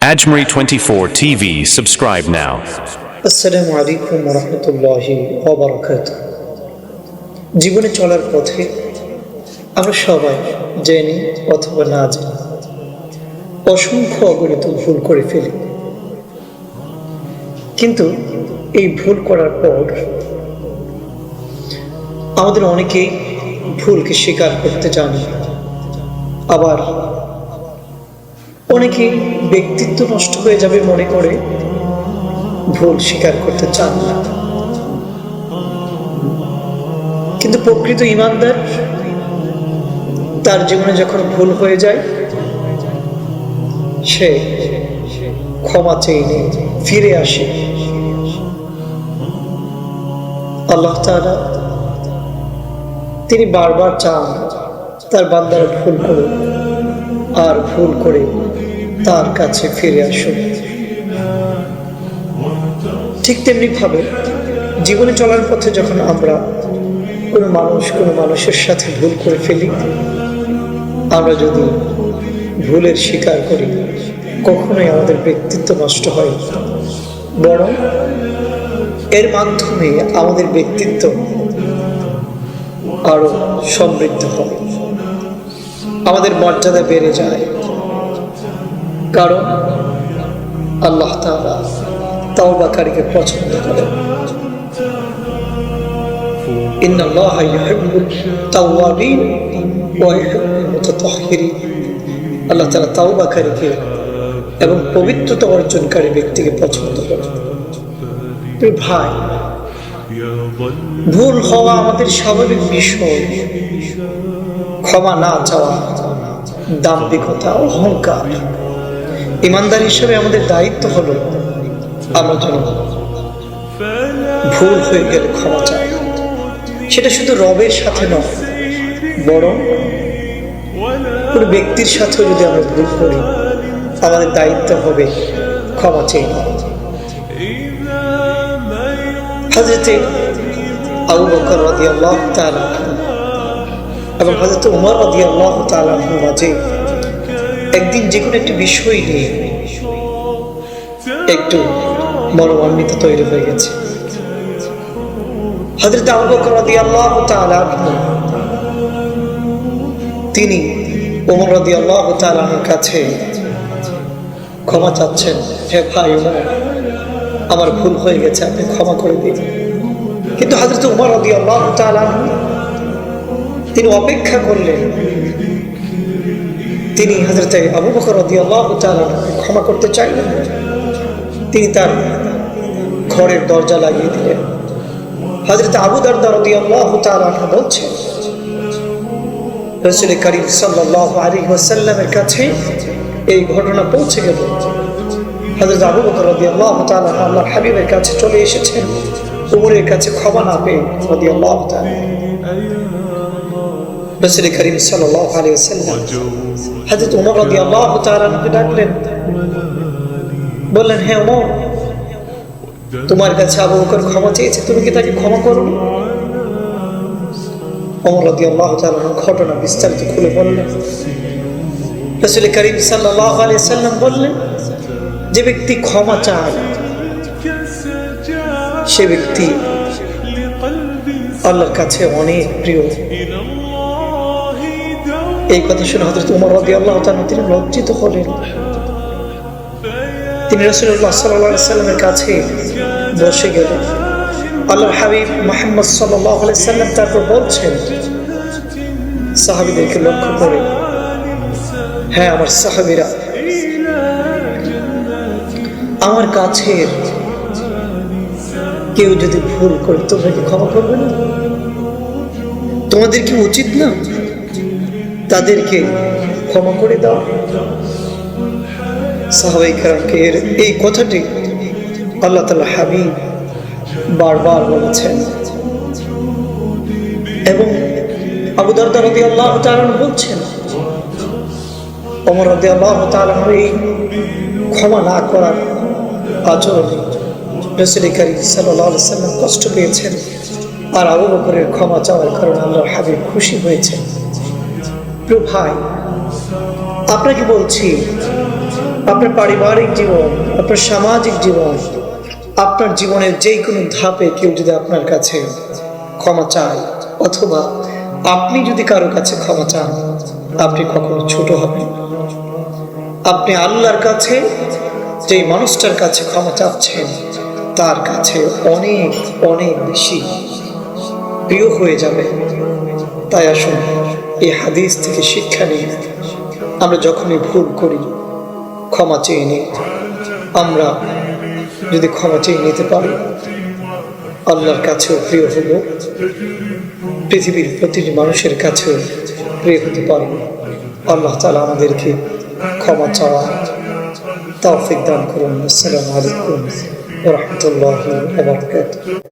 Ajmeri 24 TV. Subscribe now. আসসালামু আলাইকুম রহমতুল্লাহি ওবরাকাত জীবনে চলার পথে আমরা সবাই জেনে অথবা না জেনে অসংখ্য অগণিত ভুল করে ফেলি কিন্তু এই ভুল করার পর আমাদের অনেকেই ভুলকে স্বীকার করতে জানে, আবার অনেকেই ব্যক্তিত্ব নষ্ট হয়ে যাবে মনে করে? ভুল স্বীকার করতে চান না। কিন্তু প্রকৃত ইমানদার তার জীবনে যখন ভুল হয়ে যায়, সে ক্ষমা চেয়ে নিয়ে ফিরে আসে। আল্লাহ তাআলা তিনি বারবার চান তার বান্দারা ভুল করুক আর ভুল করে তার কাছে ফিরে আসুক ঠিক তেমনি ভাবে জীবনে চলার পথে যখন আমরা কোনো মানুষ, কোনো মানুষের সাথে ভুল করে ফেলি, আমরা যদি ভুলের স্বীকার করি, কখনোই আমাদের ব্যক্তিত্ব নষ্ট হয়। বরং এর মাধ্যমে আমাদের ব্যক্তিত্ব আরও সমৃদ্ধ হয়। আমাদের মর্যাদা বেড়ে যায়। কারণ আল্লাহ তাআলা তাওবাকারীকে পছন্দ করেন। আল্লাহ তাআলা তাওবাকারীকে এবং পবিত্রতা অর্জনকারী ব্যক্তিকে পছন্দ প্রিয় ভাই, ভুল হওয়া আমাদের স্বাভাবিক বিষয়। ক্ষমা না চাওয়া দাম্ভিকতা অহংকার। ইমানদার হিসেবে আমাদের দায়িত্ব হলো আমরা যেন ভুল হয়ে গেলে ক্ষমা চাই। সেটা শুধু রবের সাথে নয়, বরং কোনো ব্যক্তির সাথেও যদি আমরা ভুল করি, আমাদের দায়িত্ব হবে ক্ষমা চেয়ে হাজরতে আবু বকর রাদি আল্লাহ এবং হাজরত উমর রাদি আল্লাহ মাঝে একদিন যে কোনো একটি বিষয় নিয়ে একটু মনোমান্বিত তৈরি হয়ে গেছে। হজরত আবু বকর রাদিয়াল্লাহু তাআলা তিনি ওমর রাদিয়াল্লাহু তাআলা আনহুর কাছে ক্ষমা চাচ্ছেন, হে ভাই আমার ভুল হয়ে গেছে, আপনি ক্ষমা করে দিন। কিন্তু হজরত উমর রাদিয়াল্লাহু তাআলা আনহু, তিনি অপেক্ষা করলেন তিনি হাজরতে আবু বকর ক্ষমা করতে চাইলেন। তিনি তার ঘরের দরজা লাগিয়ে দিলেন। হজরত আবু দারদা বলছেন রাসূল করিম ওয়াসাল্লামের কাছে এই ঘটনা পৌঁছে গেল। হযরত আবু বকর তাআলা আল্লাহর হাবিবের কাছে চলে এসেছেন। উমরের কাছে ক্ষমা না পেয়ে রাদিয়াল্লাহু তাআলা রাসূল করিম সাল্লাল্লাহু আলাইহি ওয়াসাল্লাম হযরত উমর রাদিয়াল্লাহু তাআলা আনহুকে ডাকলেন। বললেন হ্যাঁ উমর, তোমার কাছে আবু বকর ক্ষমা চেয়েছে, তুমি কি তাকে ক্ষমা করো অমর রাদি আল্লাহ ঘটনা বিস্তারিত খুলে বললেন। রসুল করিম সাল্লাহ আলিয়া সাল্লাম বললেন, যে ব্যক্তি ক্ষমা চায়, সে ব্যক্তি আল্লাহর কাছে অনেক প্রিয়। এই কথা শুনে হজরত উমর রাদি আল্লাহ তিনি লজ্জিত হলেন। তিনি রসুল্লাহ সাল্লাহ সাল্লামের কাছে বসে গেলেন। আল্লাহ হাবিব সাল্লাহ সাল্লাম তারপর বলছেন, সাহাবিদেরকে লক্ষ্য করে। হ্যাঁ আমার সাহাবিরা। আমার কাছের কেউ যদি ভুল করে, তোমরা কি ক্ষমা করবে না? তোমাদের কি উচিত না? তাদেরকে ক্ষমা করে দাও। সাহাবাই এই কথাটি আল্লাহ তালা হাবিব বারবার বলেছেন। এবং আবু দরদা রদি আল্লাহ তালন বলছেন অমর রদি আল্লাহ তালন এই ক্ষমা না করার আচরণে রসুল করিম সাল্লাহ সাল্লাম কষ্ট পেয়েছেন। আর আবু বকরের ক্ষমা চাওয়ার কারণে আল্লাহ হাবিব খুশি হয়েছেন। প্রিয় ভাই, আপনাকে বলছি, আপনার পারিবারিক জীবন, আপনার সামাজিক জীবন, আপনার জীবনের যে কোনো ধাপে কেউ যদি আপনার কাছে ক্ষমা চায়, অথবা আপনি যদি কারও কাছে ক্ষমা চান, আপনি কখনো ছোট হবেন আপনি আল্লাহর কাছে, যেই মানুষটার কাছে ক্ষমা চাচ্ছেন, তার কাছে অনেক অনেক বেশি প্রিয় হয়ে যাবে তাই আসুন এই হাদিস থেকে শিক্ষা নিয়ে আমরা যখনই ভুল করি, ক্ষমা চেয়ে নিই। আমরা যদি ক্ষমা চেয়ে নিতে পারি, আল্লাহর কাছেও প্রিয় হব। পৃথিবীর প্রতিটি মানুষের কাছেও প্রিয় হতে পারব। আল্লাহ তালা আমাদেরকে ক্ষমা চাওয়া, তৌফিক দান করুন। আসসালামু আলাইকুম রহমতুল্লাহ